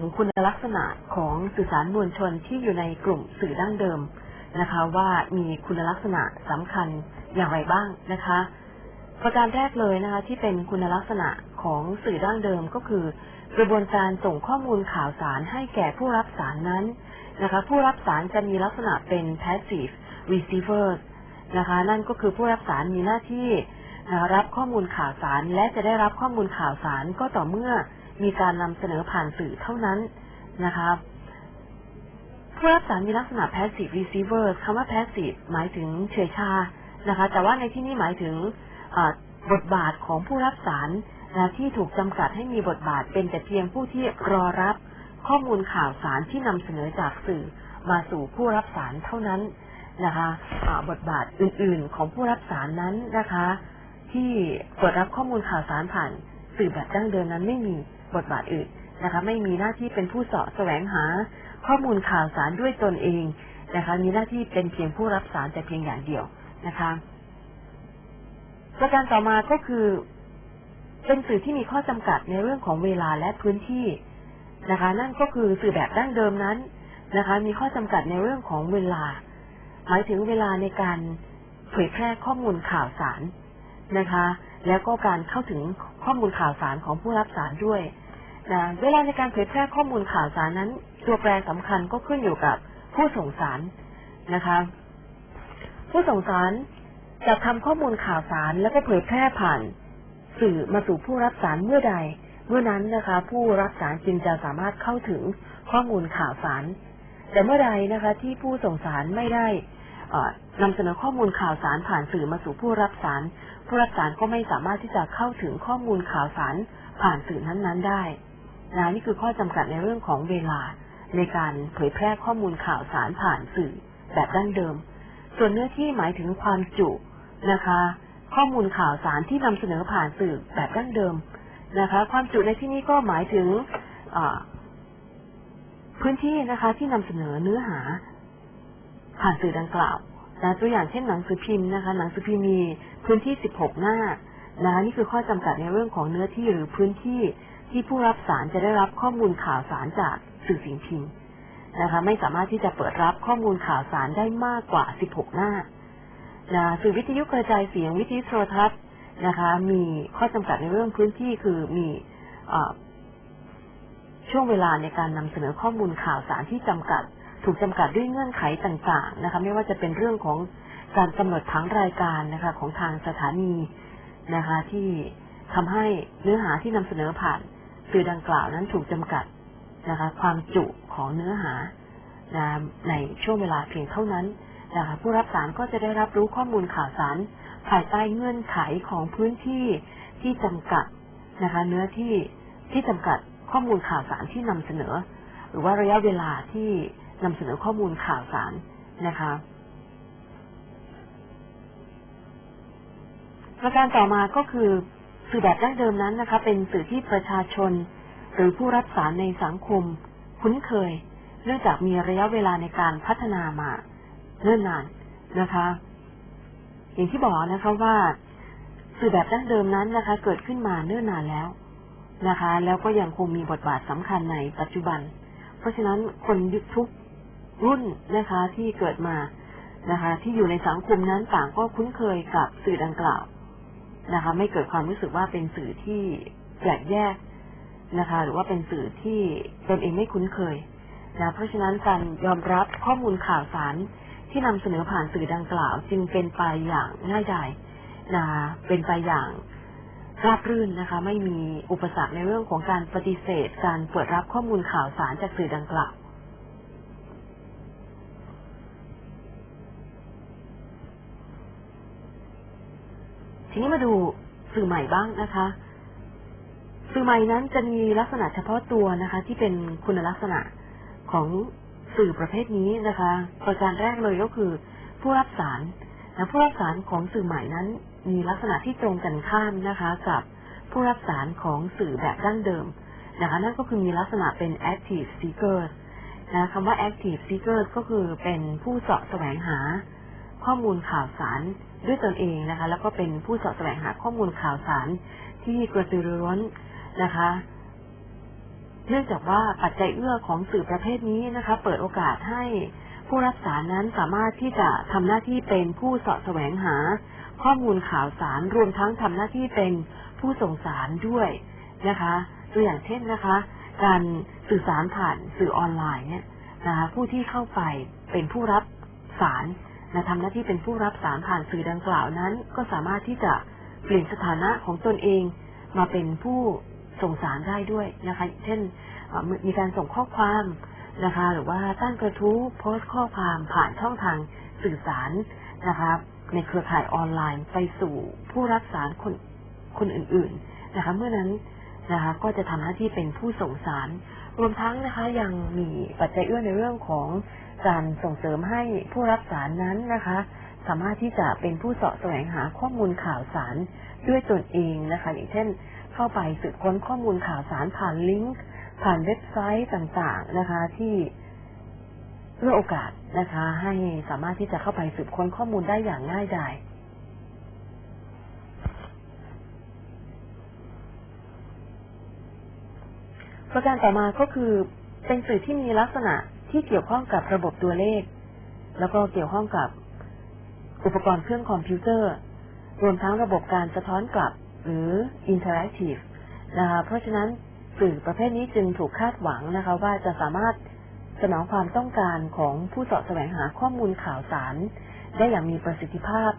ถึงคุณลักษณะของสื่อสารมวลชนที่อยู่ในกลุ่มสื่อดั้งเดิมนะคะ ว่ามีคุณลักษณะสำคัญอย่างไรบ้างนะคะ ประการแรกเลยนะคะ ที่เป็นคุณลักษณะของสื่อดั้งเดิมก็คือ กระบวนการส่งข้อมูลข่าวสารให้แก่ผู้รับสารนั้นนะคะ ผู้รับสารจะมีลักษณะเป็น passive receiver นะคะ นั่นก็คือผู้รับสารมีหน้าที่รับข้อมูลข่าวสารและจะได้รับข้อมูลข่าวสารก็ต่อเมื่อ มีการนำเสนอผ่านสื่อเท่านั้นนะคะผู้รับสารมีลักษณะ passive receiver คำว่า passive หมายถึงเฉยชานะคะ แต่ว่าในที่นี้หมายถึงบทบาทของผู้รับสารนะที่ถูกจำกัดให้มีบทบาทเป็นแต่เพียงผู้ที่รอรับข้อมูลข่าวสารที่นำเสนอจากสื่อมาสู่ผู้รับสารเท่านั้นนะคะะบทบาทอื่น ๆ ของผู้รับสารนั้นนะคะ ที่เปิดรับข้อมูลข่าวสารผ่านสื่อแบบดั้งเดิมนั้นไม่มี บทบาทอื่นนะคะ ไม่มีหน้าที่เป็นผู้เสาะแสวงหา ข้อมูลข่าวสารด้วยตนเองนะคะ มีหน้าที่เป็นเพียงผู้รับสารแต่เพียงอย่างเดียวนะคะประการต่อมาก็คือ เป็นสื่อที่มีข้อจำกัดในเรื่องของเวลาและพื้นที่นะคะ นั่นก็คือสื่อแบบดั้งเดิมนั้นนะคะ มีข้อจำกัดในเรื่องของเวลา หมายถึงเวลาในการเผยแพร่ข้อมูลข่าวสารนะคะ แล้วก็การเข้าถึงข้อมูลข่าวสารของผู้รับสารด้วย นะเวลาในการเผยแพร่ข้อมูลข่าวสารนั้น ตัวแปรสำคัญก็ขึ้นอยู่กับผู้ส่งสารนะคะ ผู้ส่งสารจะทำข้อมูลข่าวสารแล้วก็เผยแพร่ผ่าน สื่อมาสู่ผู้รับสารเมื่อใด เมื่อนั้นนะคะ ผู้รับสารจึงจะสามารถเข้าถึงข้อมูลข่าวสาร แต่เมื่อใดนะคะ ที่ผู้ส่งสารไม่ได้นำเสนอข้อมูลข่าวสารผ่านสื่อมาสู่ผู้รับสาร ผู้รับสารก็ไม่สามารถที่จะเข้าถึงข้อมูลข่าวสารผ่านสื่อนั้นๆได้ นะนี่คือข้อจำกัดในเรื่องของเวลาในการเผยแพร่ข้อมูลข่าวสารผ่านสื่อแบบดั้งเดิม ส่วนเนื้อที่หมายถึงความจุนะคะ ข้อมูลข่าวสารที่นำเสนอผ่านสื่อแบบดั้งเดิมนะคะ ความจุในที่นี้ก็หมายถึงพื้นที่นะคะที่นำเสนอเนื้อหา ผ่านสื่อดังกล่าวนะตัวอย่างเช่นหนังสือพิมพ์นะคะ หนังสือพิมพ์มีพื้นที่ 16 หน้านะนี่คือข้อจำกัดในเรื่องของเนื้อที่หรือพื้นที่ ที่ผู้รับสารจะได้รับข้อมูลข่าวสารจากสื่อสิ่งพิมพ์นะคะไม่สามารถที่จะเปิดรับข้อมูลข่าวสารได้มากกว่า 16 หน้านะสื่อวิทยุกระจายเสียงวิทยุโทรทัศน์นะคะ มีข้อจำกัดในเรื่องพื้นที่คือมีช่วงเวลาในการนำเสนอข้อมูลข่าวสารที่จำกัด ถูกจำกัดด้วยเงื่อนไขต่างๆนะคะ ไม่ว่าจะเป็นเรื่องของการกำหนดผังรายการนะคะ ของทางสถานีนะคะ ที่ทำให้เนื้อหาที่นำเสนอผ่าน สื่อดังกล่าวนั้นถูกจำกัดนะคะ ความจุของเนื้อหาในช่วงเวลาเพียงเท่านั้นนะคะผู้รับสารก็จะได้รับรู้ข้อมูลข่าวสาร ภายใต้เงื่อนไขของพื้นที่ที่จำกัดนะคะ เนื้อที่ที่จำกัดข้อมูลข่าวสารที่นำเสนอ หรือว่าระยะเวลาที่นำเสนอข้อมูลข่าวสารนะคะประการต่อมาก็คือ สื่อแบบดั้งเดิมนั้นนะคะ เป็นสื่อที่ประชาชน หรือผู้รับสารในสังคม คุ้นเคย เนื่องจากมีระยะเวลาในการพัฒนามาเนิ่นนานนะคะ อย่างที่บอกนะคะว่าสื่อแบบดั้งเดิมนั้นนะคะ เกิดขึ้นมาเนิ่นนานแล้วนะคะ แล้วก็ยังคงมีบทบาทสำคัญในปัจจุบัน เพราะฉะนั้นคนยุคทุกรุ่นนะคะที่เกิดมานะคะ ที่อยู่ในสังคมนั้นต่างก็คุ้นเคยกับสื่อดังกล่าว นะคะ ไม่เกิดความรู้สึกว่าเป็นสื่อที่แปลกแยกนะคะ หรือว่าเป็นสื่อที่ตนเองไม่คุ้นเคยนะเพราะฉะนั้นการยอมรับข้อมูลข่าวสารที่นำเสนอผ่านสื่อดังกล่าว จึงเป็นไปอย่างง่ายดายนะเป็นไปอย่างราบรื่นนะคะ ไม่มีอุปสรรคในเรื่องของการปฏิเสธ การเปิดรับข้อมูลข่าวสารจากสื่อดังกล่าว ทีนี้มาดูสื่อใหม่บ้างนะคะ สื่อใหม่นั้นจะมีลักษณะเฉพาะตัวนะคะ ที่เป็นคุณลักษณะของสื่อประเภทนี้นะคะ ประการแรกเลยก็คือ ผู้รับสารนะผู้รับสารของสื่อใหม่นั้น มีลักษณะที่ตรงกันข้ามนะคะ กับผู้รับสารของสื่อแบบดั้งเดิมนะคะนั่นก็คือมีลักษณะเป็น active seeker นะคำว่า active seeker ก็คือเป็นผู้เสาะแสวงหา ข้อมูลข่าวสาร ด้วยตนเองนะคะ แล้วก็เป็นผู้เสาะแสวงหาข้อมูลข่าวสารที่กระตือรือร้นนะคะ เนื่องจากว่าปัจจัยเอื้อของสื่อประเภทนี้นะคะ เปิดโอกาสให้ผู้รับสารนั้นสามารถที่จะทำหน้าที่เป็นผู้เสาะแสวงหา ข้อมูลข่าวสารรวมทั้งทำหน้าที่เป็นผู้ส่งสารด้วยนะคะตัวอย่างเช่นนะคะ การสื่อสารผ่านสื่อออนไลน์เนี่ยนะคะผู้ที่เข้าไปเป็นผู้รับสาร นะทำหน้าที่เป็นผู้รับสารผ่านสื่อดังกล่าวนั้น ก็สามารถที่จะเปลี่ยนสถานะของตนเอง มาเป็นผู้ส่งสารได้ด้วยนะคะ เช่นมีการส่งข้อความนะคะ หรือว่าตั้งกระทู้โพสต์ข้อความผ่านช่องทางสื่อสารนะคะในเครือข่ายออนไลน์ไปสู่ผู้รับสารคนคนอื่น ๆนะคะ เมื่อนั้นนะคะ ก็จะทำหน้าที่เป็นผู้ส่งสาร รวมทั้งนะคะยังมีปัจจัยเอื้อในเรื่องของ การส่งเสริมให้ผู้รับสารนั้นนะคะ สามารถที่จะเป็นผู้เสาะแสวงหาข้อมูลข่าวสารด้วยตนเองนะคะ อย่างเช่น เข้าไปสืบค้นข้อมูลข่าวสารผ่านลิงก์ผ่านเว็บไซต์ต่างๆนะคะที่เพื่อโอกาสนะคะ ให้สามารถที่จะเข้าไปสืบค้นข้อมูลได้อย่างง่ายดายประการต่อมาก็คือเป็นสื่อที่มีลักษณะ ที่เกี่ยวข้องกับระบบตัวเลข แล้วก็เกี่ยวข้องกับ อุปกรณ์เครื่องคอมพิวเตอร์ รวมทั้งระบบการสะท้อนกลับหรือ interactive นะคะเพราะฉะนั้นสื่อประเภทนี้จึงถูกคาดหวังนะคะ ว่าจะสามารถสนองความต้องการของผู้เสาะแสวงหาข้อมูลข่าวสาร ได้อย่างมีประสิทธิภาพ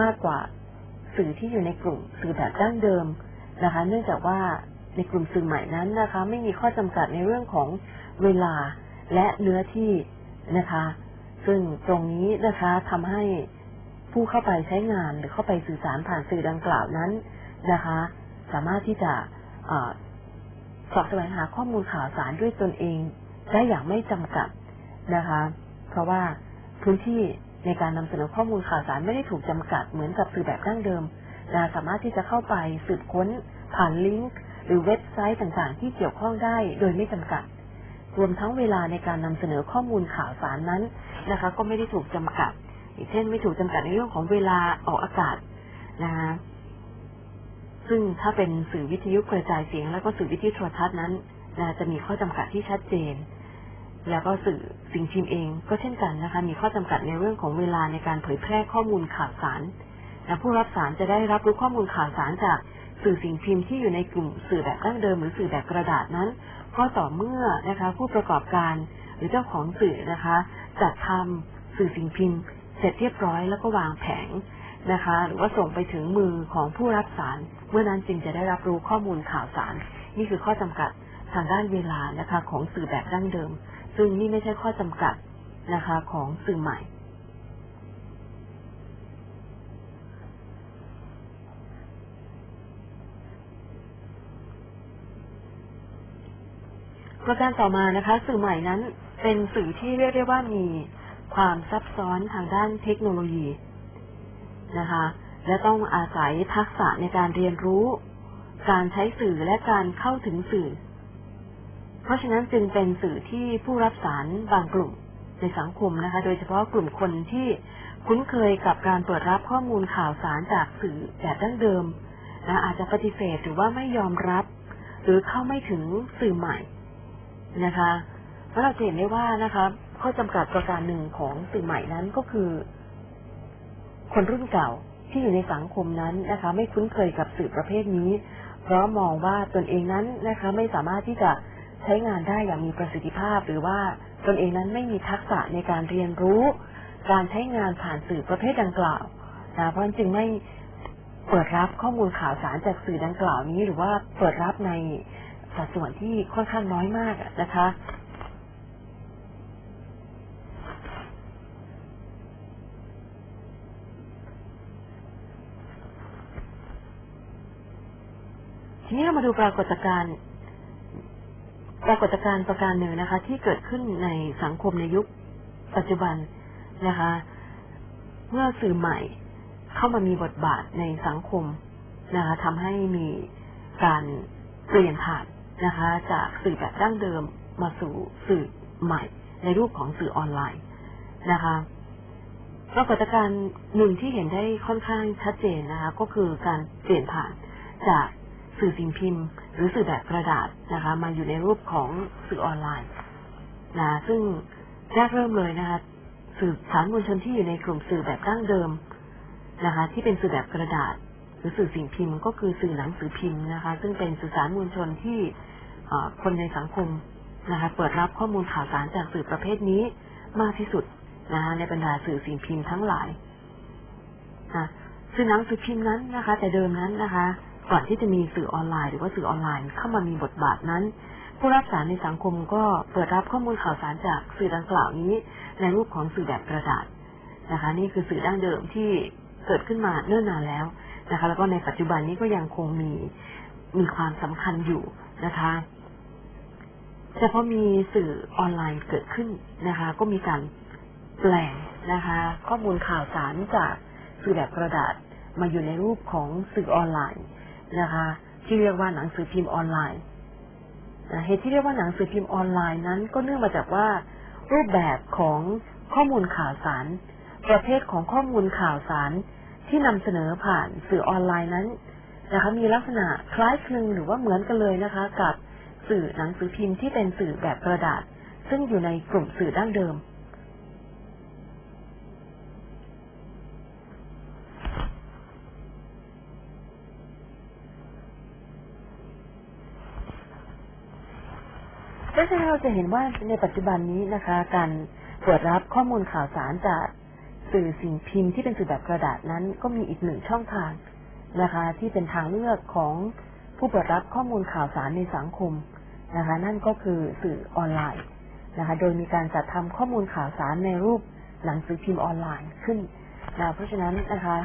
มากกว่าสื่อที่อยู่ในกลุ่มสื่อแบบดั้งเดิมนะคะ เนื่องจากว่าในกลุ่มสื่อใหม่นั้นนะคะ ไม่มีข้อจำกัดในเรื่องของเวลา และเนื้อที่นะคะ ซึ่งตรงนี้นะคะทำให้ผู้เข้าไปใช้งานหรือเข้าไปสื่อสารผ่านสื่อดังกล่าวนั้นนะคะ สามารถที่จะสอบแสวงหาข้อมูลข่าวสารด้วยตนเองได้อย่างไม่จำกัดนะคะ เพราะว่าพื้นที่ในการนำเสนอข้อมูลข่าวสารไม่ได้ถูกจำกัดเหมือนกับสื่อแบบดั้งเดิมนะสามารถที่จะเข้าไปสืบค้นผ่านลิงก์หรือเว็บไซต์ต่างๆ ที่เกี่ยวข้องได้โดยไม่จำกัด รวมทั้งเวลาในการนำเสนอข้อมูลข่าวสารนั้นนะคะ ก็ไม่ได้ถูกจำกัดอย่างเช่นไม่ถูกจำกัดในเรื่องของเวลาออกอากาศนะคะซึ่งถ้าเป็นสื่อวิทยุกระจายเสียง แล้วก็สื่อวิทยุโทรทัศน์นั้นนะจะมีข้อจำกัดที่ชัดเจน แล้วก็สื่อสิ่งพิมพ์เองก็เช่นกันนะคะ มีข้อจำกัดในเรื่องของเวลาในการเผยแพร่ข้อมูลข่าวสารนะผู้รับสารจะได้รับรู้ข้อมูลข่าวสารจาก สื่อสิ่งพิมพ์ที่อยู่ในกลุ่มสื่อแบบดั้งเดิมหรือสื่อแบบกระดาษนั้น ก็ต่อเมื่อนะคะผู้ประกอบการหรือเจ้าของสื่อนะคะจัดทำสื่อสิ่งพิมพ์ เสร็จเรียบร้อยแล้วก็วางแผงนะคะ หรือว่าส่งไปถึงมือของผู้รับสาร เมื่อนั้นจึงจะได้รับรู้ข้อมูลข่าวสาร นี่คือข้อจำกัดทางด้านเวลานะคะของสื่อแบบดั้งเดิม ซึ่งนี่ไม่ใช่ข้อจำกัดนะคะของสื่อใหม่ ประการต่อมานะคะ สื่อใหม่นั้นเป็นสื่อที่เรียกได้ว่ามีความซับซ้อนทางด้านเทคโนโลยีนะคะ และต้องอาศัยทักษะในการเรียนรู้ การใช้สื่อและการเข้าถึงสื่อ เพราะฉะนั้นจึงเป็นสื่อที่ผู้รับสารบางกลุ่มในสังคมนะคะ โดยเฉพาะกลุ่มคนที่คุ้นเคยกับการเปิดรับข้อมูลข่าวสารจากสื่อแบบดั้งเดิมนะอาจจะปฏิเสธหรือว่าไม่ยอมรับ หรือเข้าไม่ถึงสื่อใหม่ นะคะเพราะเราจะเห็นได้ว่านะคะ ข้อจำกัดประการหนึ่งของสื่อใหม่นั้นก็คือ คนรุ่นเก่าที่อยู่ในสังคมนั้นนะคะ ไม่คุ้นเคยกับสื่อประเภทนี้ เพราะมองว่าตนเองนั้นนะคะ ไม่สามารถที่จะใช้งานได้อย่างมีประสิทธิภาพ หรือว่าตนเองนั้นไม่มีทักษะในการเรียนรู้ การใช้งานผ่านสื่อประเภทดังกล่าวนะเพราะนั้นจึงไม่เปิดรับข้อมูลข่าวสารจากสื่อดังกล่าวนี้ หรือว่าเปิดรับใน สัดส่วนที่ค่อนข้างน้อยมากนะคะ ทีนี้เรามาดูปรากฏการณ์ปรากฏการณ์ประการหนึ่งนะคะ ที่เกิดขึ้นในสังคมในยุคปัจจุบันนะคะ เมื่อสื่อใหม่เข้ามามีบทบาทในสังคมนะคะทำให้มีการเปลี่ยนผ่าน นะคะ จากสื่อแบบดั้งเดิมมาสู่สื่อใหม่ในรูปของสื่อออนไลน์นะคะปรากฏการณ์หนึ่งที่เห็นได้ค่อนข้างชัดเจนนะคะ ก็คือการเปลี่ยนผ่านจากสื่อสิ่งพิมพ์ หรือสื่อแบบกระดาษนะคะ มาอยู่ในรูปของสื่อออนไลน์นะซึ่งแรกเริ่มเลยนะคะ สื่อสารมวลชนที่อยู่ในกลุ่มสื่อแบบดั้งเดิมนะคะ ที่เป็นสื่อแบบกระดาษ หรือสื่อสิ่งพิมพ์ก็คือสื่อหนังสือพิมพ์นะคะ ซึ่งเป็นสื่อสารมวลชนที่คนในสังคมนะคะเปิดรับข้อมูลข่าวสารจากสื่อประเภทนี้มากที่สุดนะคะในบรรดาสื่อสิ่งพิมพ์ทั้งหลายนะสื่อหนังสือพิมพ์นั้นนะคะ แต่เดิมนั้นนะคะ ก่อนที่จะมีสื่อออนไลน์หรือว่าสื่อออนไลน์เข้ามามีบทบาทนั้น ผู้รับสารในสังคมก็เปิดรับข้อมูลข่าวสารจากสื่อดังกล่าวนี้ ในรูปของสื่อแบบกระดาษนะคะ นี่คือสื่อดั้งเดิมที่เกิดขึ้นมาเนิ่นนานแล้ว นะคะ แล้วก็ในปัจจุบันนี้ก็ยังคงมีมีความสำคัญอยู่นะคะแต่พอมีสื่อออนไลน์เกิดขึ้นนะคะ ก็มีการแปลงนะคะ ข้อมูลข่าวสารจากสื่อแบบกระดาษมาอยู่ในรูปของสื่อออนไลน์นะคะ ที่เรียกว่าหนังสือพิมพ์ออนไลน์เหตุที่เรียกว่าหนังสือพิมพ์ออนไลน์นั้น ก็เนื่องมาจากว่ารูปแบบของข้อมูลข่าวสาร ประเภทของข้อมูลข่าวสาร ที่นำเสนอผ่านสื่อออนไลน์นั้นนะคะมีลักษณะคล้ายคลึงหรือว่าเหมือนกันเลยนะคะ กับสื่อหนังสือพิมพ์ที่เป็นสื่อแบบกระดาษ ซึ่งอยู่ในกลุ่มสื่อดั้งเดิม เพราะฉะนั้นเราจะเห็นว่าในปัจจุบันนี้นะคะ การเปิดรับข้อมูลข่าวสารจาก สื่อสิ่งพิมพ์ที่เป็นสื่อแบบกระดาษนั้น ก็มีอีกหนึ่งช่องทางนะคะ ที่เป็นทางเลือกของผู้เปิดรับข้อมูลข่าวสารในสังคมนะคะ นั่นก็คือสื่อออนไลน์นะคะ โดยมีการจัดทำข้อมูลข่าวสารในรูปหนังสือพิมพ์ออนไลน์ขึ้นนะเพราะฉะนั้นนะคะ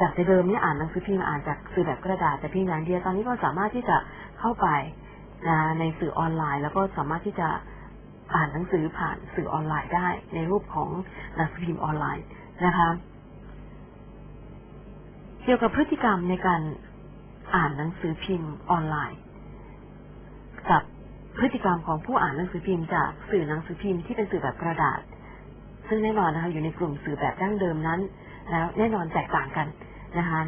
จากเดิมเนี่ยอ่านหนังสือพิมพ์อ่านจากสื่อแบบกระดาษแต่เพียงอย่างเดียวตอนนี้ก็สามารถที่จะเข้าไปนะในสื่อออนไลน์ แล้วก็สามารถที่จะ อ่านหนังสือผ่านสื่อออนไลน์ได้ ในรูปของหนังสือพิมพ์ออนไลน์นะคะ เกี่ยวกับพฤติกรรมในการอ่านหนังสือพิมพ์ออนไลน์ กับพฤติกรรมของผู้อ่านหนังสือพิมพ์จากสื่อหนังสือพิมพ์ที่เป็นสื่อแบบกระดาษ ซึ่งแน่นอนนะคะอยู่ในกลุ่มสื่อแบบดั้งเดิมนั้น แล้วแน่นอนแตกต่างกันนะคะ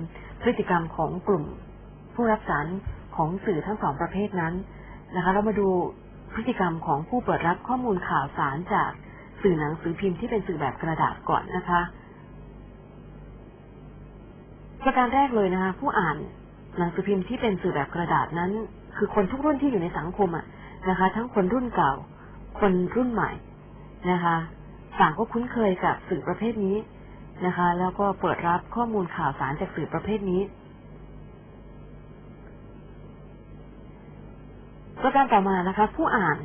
พฤติกรรมของกลุ่มผู้รับสารของสื่อทั้งสองประเภทนั้นนะคะ เรามาดู พฤติกรรมของผู้เปิดรับข้อมูลข่าวสารจากสื่อหนังสือพิมพ์ที่เป็นสื่อแบบกระดาษก่อนนะคะ ประการแรกเลยนะคะ ผู้อ่านหนังสือพิมพ์ที่เป็นสื่อแบบกระดาษนั้น คือคนทุกรุ่นที่อยู่ในสังคมอะนะคะ ทั้งคนรุ่นเก่า คนรุ่นใหม่นะคะต่างก็คุ้นเคยกับสื่อประเภทนี้นะคะ แล้วก็เปิดรับข้อมูลข่าวสารจากสื่อประเภทนี้ ประการต่อมานะคะ ผู้อ่าน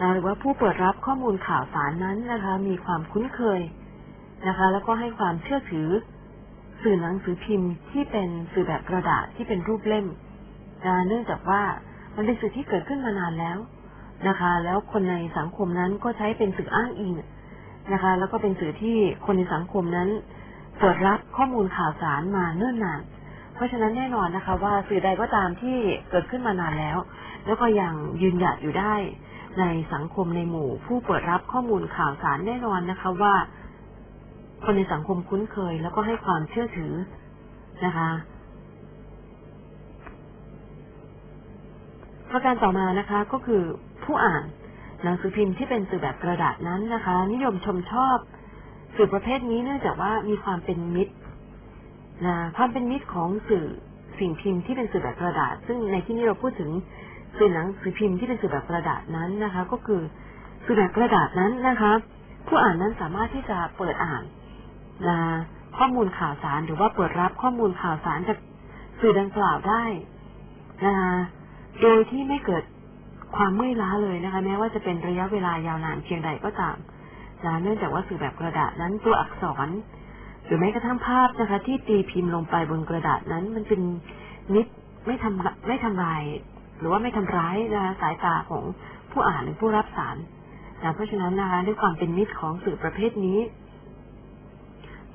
นะหรือว่าผู้เปิดรับข้อมูลข่าวสารนั้นนะคะ มีความคุ้นเคยนะคะ แล้วก็ให้ความเชื่อถือ สื่อหนังสือพิมพ์ที่เป็นสื่อแบบกระดาษที่เป็นรูปเล่มนะเนื่องจากว่ามันเป็นสื่อที่เกิดขึ้นมานานแล้วนะคะ แล้วคนในสังคมนั้นก็ใช้เป็นสื่ออ้างอิงนะคะ แล้วก็เป็นสื่อที่คนในสังคมนั้นเปิดรับข้อมูลข่าวสารมาเนิ่นนาน เพราะฉะนั้นแน่นอนนะคะ ว่าสื่อใดก็ตามที่เกิดขึ้นมานานแล้ว แล้วก็ยังยืนหยัดอยู่ได้ ในสังคมในหมู่ ผู้เปิดรับข้อมูลข่าวสารแน่นอนนะคะว่า คนในสังคมคุ้นเคย แล้วก็ให้ความเชื่อถือนะคะประการต่อมานะคะก็คือผู้อ่านหนังสือพิมพ์ที่เป็นสื่อแบบกระดาษนั้นนะคะ นิยมชมชอบสื่อประเภทนี้เนื่องจากว่ามีความเป็นมิตรนะความเป็นมิตรของสื่อสิ่งพิมพ์ที่เป็นสื่อแบบกระดาษ ซึ่งในที่นี้เราพูดถึง สื่อหนังสือพิมพ์ที่เป็นสื่อแบบกระดาษนั้นนะคะ ก็คือสื่อแบบกระดาษนั้นนะคะ ผู้อ่านนั้นสามารถที่จะเปิดอ่านนะข้อมูลข่าวสารหรือว่าเปิดรับข้อมูลข่าวสารจากสื่อดังกล่าวได้นะคะโดยที่ไม่เกิดความเมื่อยล้าเลยนะคะ แม้ว่าจะเป็นระยะเวลายาวนานเพียงใดก็ตามนะเนื่องจากว่าสื่อแบบกระดาษนั้นตัวอักษร หรือแม้กระทั่งภาพนะคะ ที่ตีพิมพ์ลงไปบนกระดาษนั้น มันเป็นนิดไม่ทำไม่ทำลาย หรือว่าไม่ทำร้ายนะคะสายตาของผู้อ่านหรือผู้รับสารนะเพราะฉะนั้นนะคะด้วยความเป็นมิตรของสื่อประเภทนี้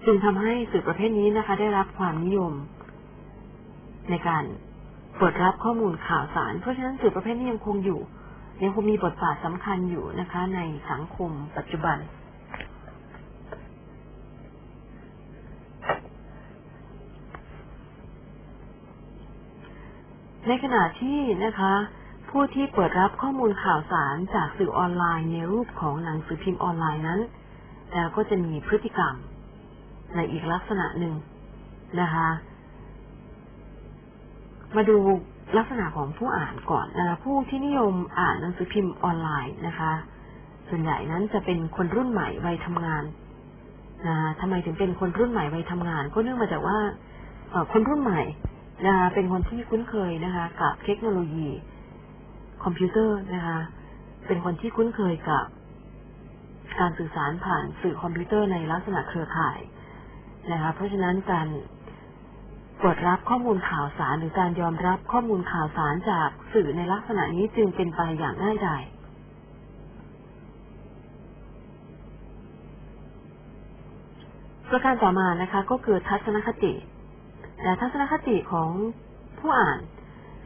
จึงทำให้สื่อประเภทนี้นะคะ ได้รับความนิยม ในการเปิดรับข้อมูลข่าวสาร เพราะฉะนั้นสื่อประเภทนี้ยังคงอยู่ ยังคงมีบทบาทสำคัญอยู่นะคะ ในสังคมปัจจุบัน ในขณะที่นะคะ ผู้ที่เปิดรับข้อมูลข่าวสารจากสื่อออนไลน์ในรูปของหนังสือพิมพ์ออนไลน์นั้น แล้วก็จะมีพฤติกรรม ในอีกลักษณะหนึ่งนะคะ มาดูลักษณะของผู้อ่านก่อนนะคะผู้ที่นิยมอ่านหนังสือพิมพ์ออนไลน์นะคะ ส่วนใหญ่นั้นจะเป็นคนรุ่นใหม่วัยทำงานนะทำไมถึงเป็นคนรุ่นใหม่วัยทำงาน ก็เนื่องมาจากว่าคนรุ่นใหม่ นะคะเป็นคนที่คุ้นเคยนะคะกับเทคโนโลยีคอมพิวเตอร์นะคะเป็นคนที่คุ้นเคยกับการสื่อสารผ่านสื่อคอมพิวเตอร์ในลักษณะเครือข่ายนะคะเพราะฉะนั้นการกดรับข้อมูลข่าวสารหรือการยอมรับข้อมูลข่าวสารจากสื่อในลักษณะนี้จึงเป็นไปอย่างง่ายดายประการต่อมานะคะ ก็คือทัศนคติ ทัศนคติของผู้อ่าน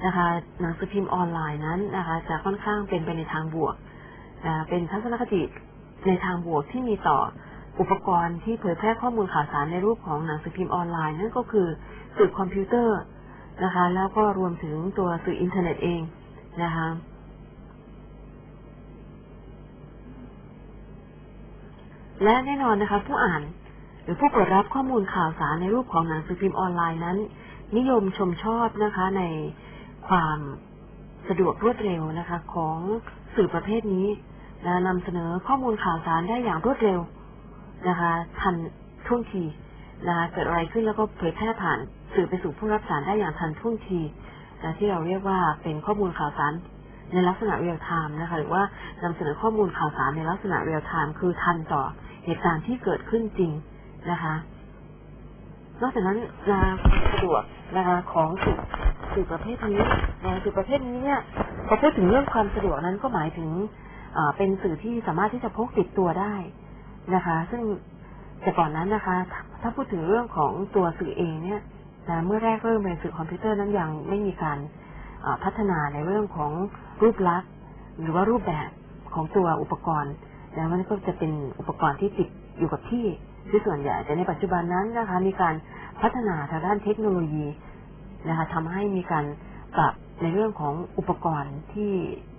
นะคะหนังสือพิมพ์ออนไลน์นั้นนะคะ จะค่อนข้างเป็นไปในทางบวกเป็นทัศนคติในทางบวกที่มีต่ออุปกรณ์ที่เผยแพร่ข้อมูลข่าวสารในรูปของหนังสือพิมพ์ออนไลน์นั่นก็คือสื่อคอมพิวเตอร์นะคะ แล้วก็รวมถึงตัวสื่ออินเทอร์เน็ตเองนะคะและแน่นอนนะคะ ผู้อ่าน หรือผู้เปิดรับข้อมูลข่าวสารในรูปของหนังสือพิมพ์ออนไลน์นั้น นิยมชมชอบนะคะในความสะดวกรวดเร็วนะคะ ของสื่อประเภทนี้นะนำเสนอข้อมูลข่าวสารได้อย่างรวดเร็วนะคะ ทันท่วงทีนะคะเกิดอะไรขึ้นแล้วก็เผยแพร่ผ่านสื่อไปสู่ผู้รับสารได้อย่างทันท่วงทีนะที่เราเรียกว่าเป็นข้อมูลข่าวสารในลักษณะเรียลไทม์นะคะ หรือว่านำเสนอข้อมูลข่าวสารในลักษณะเรียลไทม์คือทันต่อเหตุการณ์ที่เกิดขึ้นจริง นะคะ นอกจากนั้นนาสะดวกนะคะของสื่อสื่อประเภทนี้นะสื่อประเภทนี้เนี่ยพอพูดถึงเรื่องความสะดวกนั้นก็หมายถึงเป็นสื่อที่สามารถที่จะพกติดตัวได้นะคะ ซึ่งแต่ก่อนนั้นนะคะ ถ้าพูดถึงเรื่องของตัวสื่อเองเนี่ยนะเมื่อแรกเริ่มเป็นสื่อคอมพิวเตอร์นั้นยังไม่มีการพัฒนาในเรื่องของรูปลักษณ์ หรือว่ารูปแบบของตัวอุปกรณ์นะมันก็จะเป็นอุปกรณ์ที่ติดอยู่กับที่ ที่ส่วนใหญ่แต่ในปัจจุบันนั้นนะคะ มีการพัฒนาทางด้านเทคโนโลยีนะคะทำให้มีการปรับในเรื่องของอุปกรณ์ที่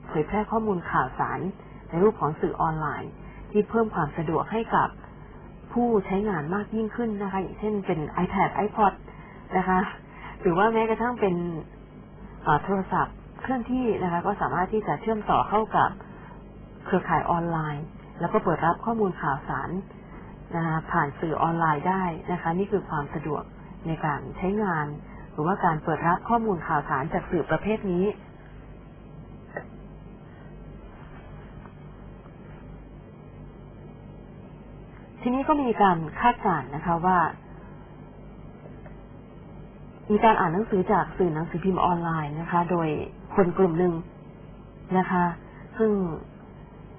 เผยแพร่ข้อมูลข่าวสาร ในรูปของสื่อออนไลน์ ที่เพิ่มความสะดวกให้กับผู้ใช้งานมากยิ่งขึ้นนะคะอย่างเช่นเป็น iPad iPod นะคะ หรือว่าแม้กระทั่งเป็นโทรศัพท์เคลื่อนที่นะคะ ก็สามารถที่จะเชื่อมต่อเข้ากับเครือข่ายออนไลน์ แล้วก็เปิดรับข้อมูลข่าวสาร นะคะผ่านสื่อออนไลน์ได้นะคะ นี่คือความสะดวกในการใช้งาน หรือว่าการเปิดรับข้อมูลข่าวสารจากสื่อประเภทนี้ ทีนี้ก็มีการคาดการณ์นะคะว่า มีการอ่านหนังสือจากสื่อหนังสือพิมพ์ออนไลน์นะคะ โดยคนกลุ่มหนึ่งนะคะ ซึ่ง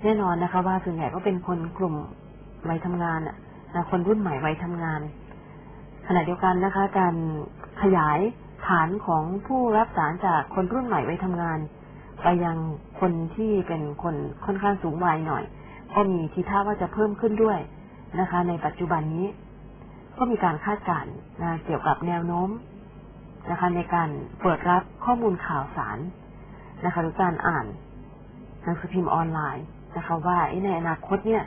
แน่นอนนะคะ ว่าส่วนใหญ่ก็เป็นคนกลุ่ม วัยทำงานอะนะคนรุ่นใหม่วัยทำงาน ขณะเดียวกันนะคะ การขยายฐานของผู้รับสารจากคนรุ่นใหม่วัยทำงาน ไปยังคนที่เป็นคนค่อนข้างสูงวัยหน่อย ก็มีทีท่าว่าจะเพิ่มขึ้นด้วยนะคะ ในปัจจุบันนี้ ก็มีการคาดการณ์นะเกี่ยวกับแนวโน้มนะคะ ในการเปิดรับข้อมูลข่าวสารนะคะหรือการอ่านหนังสือพิมพ์ออนไลน์นะคะว่าในอนาคตเนี่ย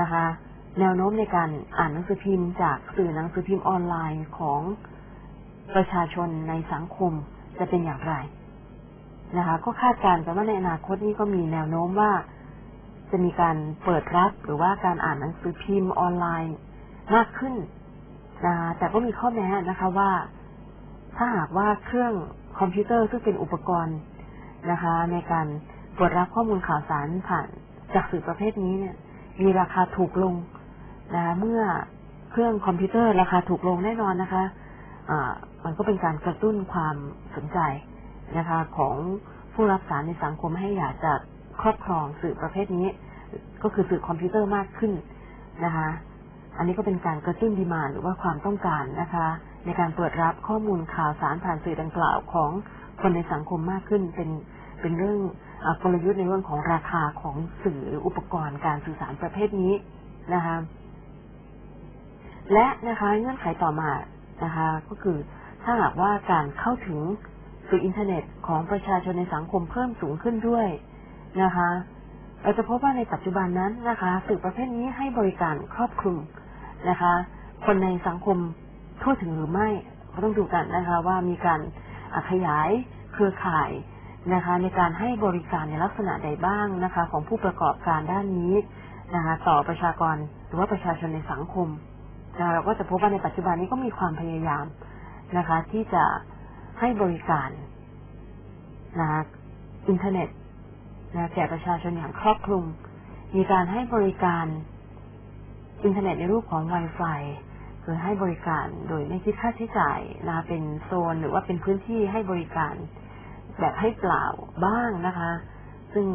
นะคะ แนวโน้มในการอ่านหนังสือพิมพ์จากสื่อหนังสือพิมพ์ออนไลน์ของประชาชนในสังคมจะเป็นอย่างไรนะคะ ก็คาดการณ์กันว่าในอนาคตนี้ก็มีแนวโน้มว่า จะมีการเปิดรับหรือว่าการอ่านหนังสือพิมพ์ออนไลน์มากขึ้นนะแต่ก็มีข้อแม้นะคะว่า ถ้าหากว่าเครื่องคอมพิวเตอร์ซึ่งเป็นอุปกรณ์นะคะ ในการเปิดรับข้อมูลข่าวสารผ่านจากสื่อประเภทนี้เนี่ย มีราคาถูกลงนะเมื่อเครื่องคอมพิวเตอร์ราคาถูกลงแน่นอนนะคะอ่ามันก็เป็นการกระตุ้นความสนใจนะคะ ของผู้รับสารในสังคมให้อยากจะครอบครองสื่อประเภทนี้ ก็คือสื่อคอมพิวเตอร์มากขึ้นนะคะ อันนี้ก็เป็นการกระตุ้นดีมานหรือว่าความต้องการนะคะ ในการเปิดรับข้อมูลข่าวสารผ่านสื่อดังกล่าวของคนในสังคมมากขึ้นเป็นเป็นเรื่อง กลยุทธ์ในเรื่องของราคาของสื่อหรืออุปกรณ์การสื่อสารประเภทนี้นะคะและนะคะเงื่อนไขต่อมานะคะก็คือถ้าหากว่าการเข้าถึงสื่ออินเทอร์เน็ตของประชาชนในสังคมเพิ่มสูงขึ้นด้วยนะคะเราจะพบว่าในปัจจุบันนั้นนะคะสื่อประเภทนี้ให้บริการครอบคลุมนะคะ คนในสังคมทั่วถึงหรือไม่ต้องดูกันนะคะ ว่ามีการขยายเครือข่าย นะคะ ในการให้บริการในลักษณะใดบ้างนะคะ ของผู้ประกอบการด้านนี้นะคะต่อประชากรหรือว่าประชาชนในสังคมนะเราก็จะพบว่าในปัจจุบันนี้ก็มีความพยายามนะคะ ที่จะให้บริการนะคะอินเทอร์เน็ตนะแก่ประชาชนอย่างครอบคลุม มีการให้บริการอินเทอร์เน็ตในรูปของ Wi-Fi คือให้บริการโดยไม่คิดค่าใช้จ่ายนะเป็นโซนหรือว่าเป็นพื้นที่ให้บริการ แบบให้เปล่าบ้างนะคะ ซึ่ง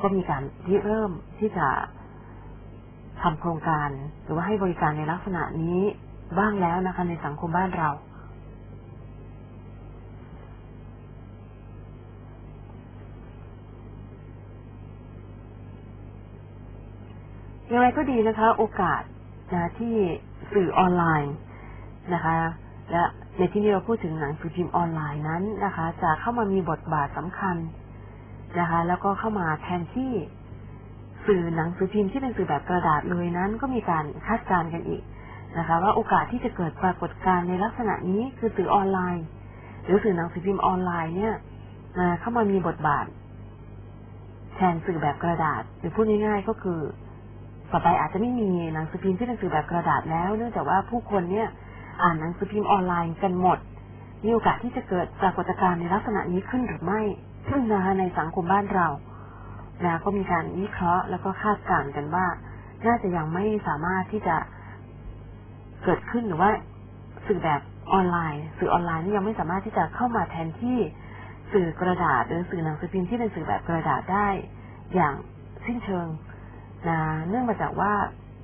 ก็มีการที่เริ่มที่จะทำโครงการหรือว่าให้บริการในลักษณะนี้บ้างแล้วนะคะ ในสังคมบ้านเรา อย่างไรก็ดีนะคะ โอกาสนะที่สื่อออนไลน์นะคะ และ ในที่นี้เราพูดถึงหนังสือพิมพ์ออนไลน์นั้นนะคะ จะเข้ามามีบทบาทสำคัญนะคะ แล้วก็เข้ามาแทนที่สื่อหนังสือพิมพ์ที่เป็นสื่อแบบกระดาษเลยนั้น ก็มีการคาดการณ์กันอีกนะคะ ว่าโอกาสที่จะเกิดปรากฏการณ์ในลักษณะนี้คือสื่อออนไลน์ หรือสื่อหนังสือพิมพ์ออนไลน์เนี่ยเข้ามามีบทบาท แทนสื่อแบบกระดาษ หรือพูดง่ายๆก็คือ ต่อไปอาจจะไม่มีหนังสือพิมพ์ที่เป็นสื่อแบบกระดาษแล้ว เนื่องจากว่าผู้คนเนี่ย อ่านหนังสือพิมพ์ออนไลน์กันหมด มีโอกาสที่จะเกิดปรากฏการณ์ในลักษณะนี้ขึ้นหรือไม่นะคะในสังคมบ้านเรานะก็มีการวิเคราะห์แล้วก็คาดการณ์กันว่า น่าจะยังไม่สามารถที่จะเกิดขึ้นหรือว่าสื่อแบบออนไลน์ สื่อออนไลน์นี่ยังไม่สามารถที่จะเข้ามาแทนที่สื่อกระดาษ หรือสื่อหนังสือพิมพ์ที่เป็นสื่อแบบกระดาษได้ อย่างสิ้นเชิงนะเนื่องมาจากว่า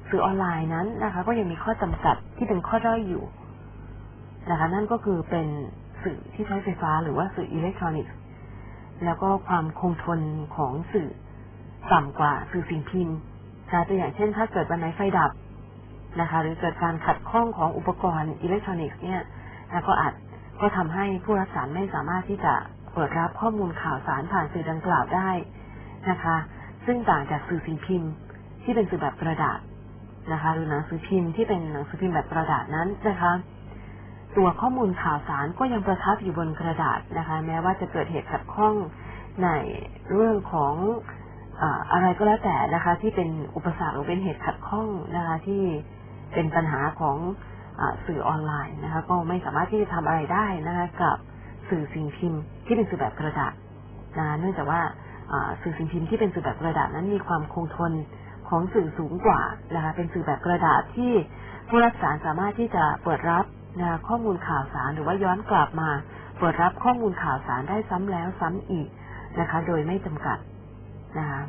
สื่อออนไลน์นั้นนะคะ ก็ยังมีข้อจำกัดที่เป็นข้อด้อยอยู่ นะคะ นั่นก็คือเป็นสื่อที่ใช้ไฟฟ้าหรือว่าสื่ออิเล็กทรอนิกส์ แล้วก็ความคงทนของสื่อต่ำกว่าสื่อสิ่งพิมพ์นะตัวอย่างเช่น ถ้าเกิดวันไหนไฟดับนะคะ หรือเกิดการขัดข้องของอุปกรณ์อิเล็กทรอนิกส์เนี่ยนะก็อาจก็ทำให้ผู้รับสารไม่สามารถที่จะเปิดรับข้อมูลข่าวสารผ่านสื่อดังกล่าวได้นะคะ ซึ่งต่างจากสื่อสิ่งพิมพ์ ที่เป็นสื่อแบบกระดาษนะคะ หรือหนังสือพิมพ์ที่เป็นหนังสือพิมพ์แบบกระดาษนั้นนะคะ ตัวข้อมูลข่าวสารก็ยังประทับอยู่บนกระดาษนะคะ แม้ว่าจะเกิดเหตุขัดข้องในเรื่องของอะไรก็แล้วแต่นะคะ ที่เป็นอุปสรรคหรือเป็นเหตุขัดข้องนะคะ ที่เป็นปัญหาของอสื่อออนไลน์นะคะ ก็ไม่สามารถที่จะทำอะไรได้นะคะกับสื่อสิ่งพิมพ์ที่เป็นสื่อแบบกระดาษนะเนื่องจากว่าสื่อสิ่งพิมพ์ที่เป็นสื่อแบบกระดาษนั้นมีความคงทนของสื่อสูงกว่านะคะเป็นสื่อแบบกระดาษที่ผู้รับสารสามารถที่จะเปิดรับ นะข้อมูลข่าวสารหรือว่าย้อนกลับมา เปิดรับข้อมูลข่าวสารได้ซ้ำแล้วซ้ำอีกนะคะ โดยไม่จำกัดนะคะ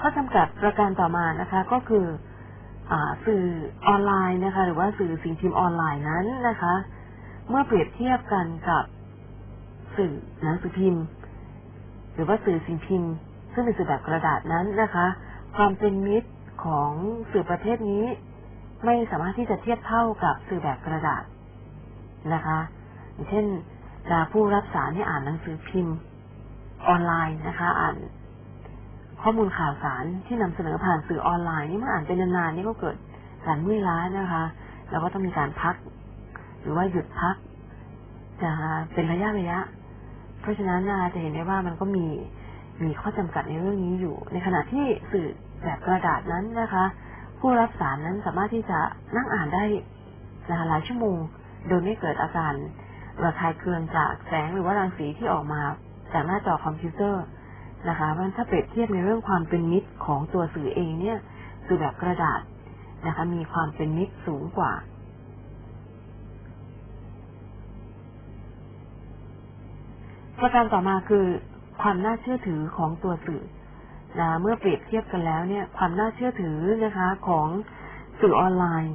ข้อจำกัดประการต่อมานะคะ ก็คืออสื่อออนไลน์นะคะ หรือว่าสื่อสิ่งพิมพ์ออนไลน์นั้นนะคะ เมื่อเปรียบเทียบกันกับสื่อหนังสือพิมพ์ หรือว่าสื่อสิ่งพิมพ์ ซึ่งเป็นสื่อแบบกระดาษนั้นนะคะ ความเป็นมิตรของสื่อประเภทนี้ ไม่สามารถที่จะเทียบเท่ากับสื่อแบบกระดาษนะคะอย่างเช่นผู้รับสารที่อ่านหนังสือพิมพ์ออนไลน์นะคะ อ่าน ข้อมูลข่าวสารที่นำเสนอผ่านสื่อออนไลน์นี่เมื่ออ่านเป็นนานๆนี่ก็เกิดการเมื่อยล้านะคะ แล้วก็ต้องมีการพัก หรือว่าหยุดพักนะคะเป็นระยะระยะ เพราะฉะนั้นนะจะเห็นได้ว่ามันก็มี มีข้อจำกัดในเรื่องนี้อยู่ ในขณะที่สื่อแบบกระดาษนั้นนะคะ ผู้รับสารนั้นสามารถที่จะนั่งอ่านได้หลายชั่วโมง โดยไม่เกิดอาการระคายเคืองจากแสงหรือว่ารังสีที่ออกมาจากหน้าจอคอมพิวเตอร์นะคะเพราถ้าเปรียบเทียบในเรื่องความเป็นมิตรของตัวสื่อเองเนี่ยสื่อแบบกระดาษนะคะ มีความเป็นมิตรสูงกว่าประการต่อมาคือ ความน่าเชื่อถือของตัวสื่อนะเมื่อเปรียบเทียบกันแล้วเนี่ย ความน่าเชื่อถือนะคะของสื่อออนไลน์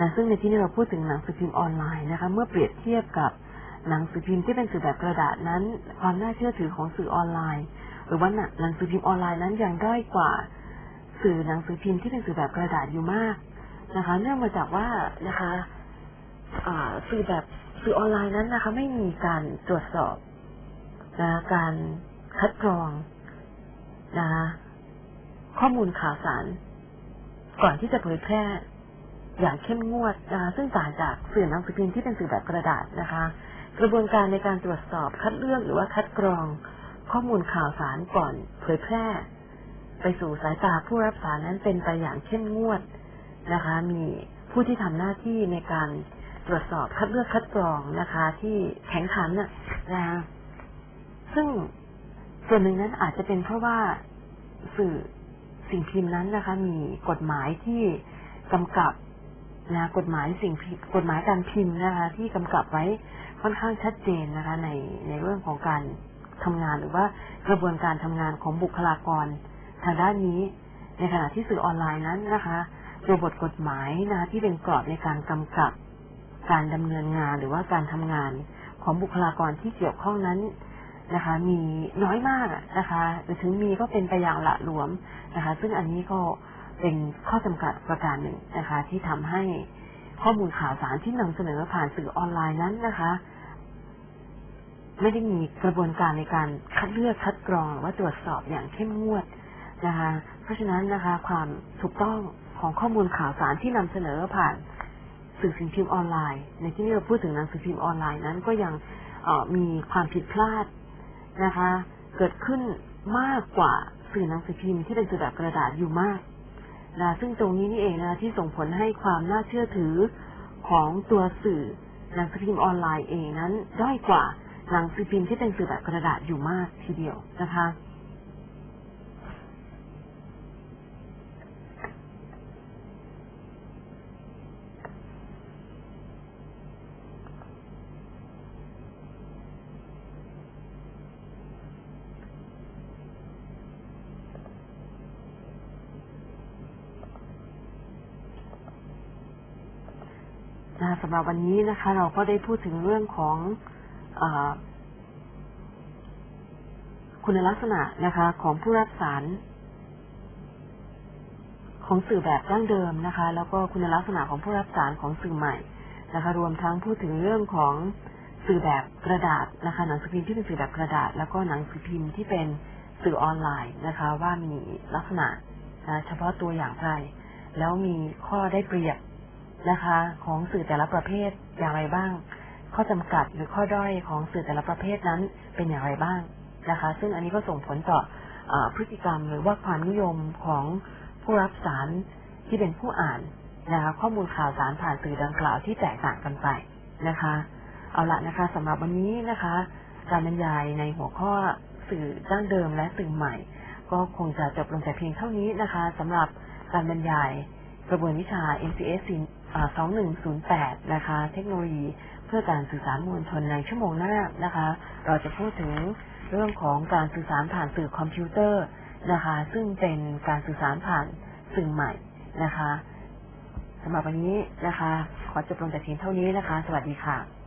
นะซึ่งในที่นี้เราพูดถึงหนังสือพิมพ์ออนไลน์นะคะ เมื่อเปรียบเทียบกับหนังสือพิมพ์ที่เป็นสื่อแบบกระดาษนั้น ความน่าเชื่อถือของสื่อออนไลน์ หรือว่าหนังสือพิมพ์ออนไลน์นั้นยังด้อยกว่า สื่อหนังสือพิมพ์ที่เป็นสื่อแบบกระดาษอยู่มากนะคะ เนื่องมาจากว่านะคะสื่อแบบสื่อออนไลน์นั้นนะคะ ไม่มีการตรวจสอบ นะการคัดกรองนะข้อมูลข่าวสาร ก่อนที่จะเผยแพร่ อย่างเข้มงวดนะคะซึ่งต่างจากสื่อหนังสือพิมพ์ที่เป็นสื่อแบบกระดาษนะคะ กระบวนการในการตรวจสอบคัดเลือกหรือว่าคัดกรอง ข้อมูลข่าวสารก่อนเผยแพร่ ไปสู่สายตาผู้รับสารนั้นเป็นไปอย่างเข้มงวดนะคะ มีผู้ที่ทำหน้าที่ในการตรวจสอบคัดเลือกคัดกรองนะคะ ที่แข็งขันน่ะนะคะ ซึ่งส่วนหนึ่งนั้นอาจจะเป็นเพราะว่าสื่อสิ่งพิมพ์นั้นนะคะ มีกฎหมายที่กำกับนะกฎหมายสิ่งกฎหมายการพิมพ์นะคะ ที่กำกับไว้ค่อนข้างชัดเจนนะคะ ในในเรื่องของการทำงานหรือว่ากระบวนการทำงานของบุคลากรทางด้านนี้ ในขณะที่สื่อออนไลน์นั้นนะคะตัวบทกฎหมายนะคะที่เป็นกรอบในการกำกับ การดำเนินงานหรือว่าการทำงานของบุคลากรที่เกี่ยวข้องนั้น นะคะ มีน้อยมากนะคะหรือถึงมีก็เป็นไปอย่างละหลวมนะคะ ซึ่งอันนี้ก็เป็นข้อจำกัดประการหนึ่งนะคะ ที่ทำให้ข้อมูลข่าวสารที่นำเสนอผ่านสื่อออนไลน์นั้นนะคะ ไม่ได้มีกระบวนการในการคัดเลือกคัดกรองหรือว่าตรวจสอบอย่างเข้มงวดนะคะ เพราะฉะนั้นนะคะ ความถูกต้องของข้อมูลข่าวสารที่นำเสนอผ่านสื่อสิ่งพิมพ์ออนไลน์ ในที่นี้เราพูดถึงหนังสือพิมพ์ออนไลน์นั้นก็ยังมีความผิดพลาด นะคะ เกิดขึ้นมากกว่าสื่อหนังสือพิมพ์ที่เป็นสื่อแบบกระดาษอยู่มากนะซึ่งตรงนี้นี่เองนะที่ส่งผลให้ความน่าเชื่อถือของตัวสื่อหนังสือพิมพ์ออนไลน์เองนั้นด้อยกว่าหนังสือพิมพ์ที่เป็นสื่อแบบกระดาษอยู่มากทีเดียวนะคะ นะคะสำหรับวันนี้นะคะ เราก็ได้พูดถึงเรื่องของอคุณลักษณะนะคะ ของผู้รับสาร ของสื่อแบบดั้งเดิมนะคะ แล้วก็คุณลักษณะของผู้รับสารของสื่อใหม่นะคะ รวมทั้งพูดถึงเรื่องของสื่อแบบกระดาษนะคะ หนังสือพิมพ์ที่เป็นสื่อแบบกระดาษ แล้วก็หนังสือพิมพ์ที่เป็นสื่อออนไลน์นะคะ ว่ามีลักษณะนะเฉพาะตัวอย่างไร แล้วมีข้อได้เปรียบ นะคะ ของสื่อแต่ละประเภทอย่างไรบ้าง ข้อจำกัดหรือข้อด้อยของสื่อแต่ละประเภทนั้นเป็นอย่างไรบ้างนะคะ ซึ่งอันนี้ก็ส่งผลต่ออพฤติกรรมหรือว่าความนิยมของผู้รับสารที่เป็นผู้อ่านนะคะข้อมูลข่าวสารผ่านสื่อดังกล่าวที่แตกต่างกันไปนะคะ เอาละนะคะสำหรับวันนี้นะคะ การบรรยายในหัวข้อสื่อดั้งเดิมและสื่อใหม่ ก็คงจะจบลงแต่เพียงเท่านี้นะคะสำหรับการบรรยายกระบวนวิชา MCS 2108 นะคะ เทคโนโลยีเพื่อการสื่อสารมวลชนในชั่วโมงหน้านะคะ เราจะพูดถึงเรื่องของการสื่อสารผ่านสื่อคอมพิวเตอร์นะคะ ซึ่งเป็นการสื่อสารผ่านสื่อใหม่นะคะสำหรับวันนี้นะคะ ขอจบลงแต่เพียงเท่านี้นะคะ สวัสดีค่ะ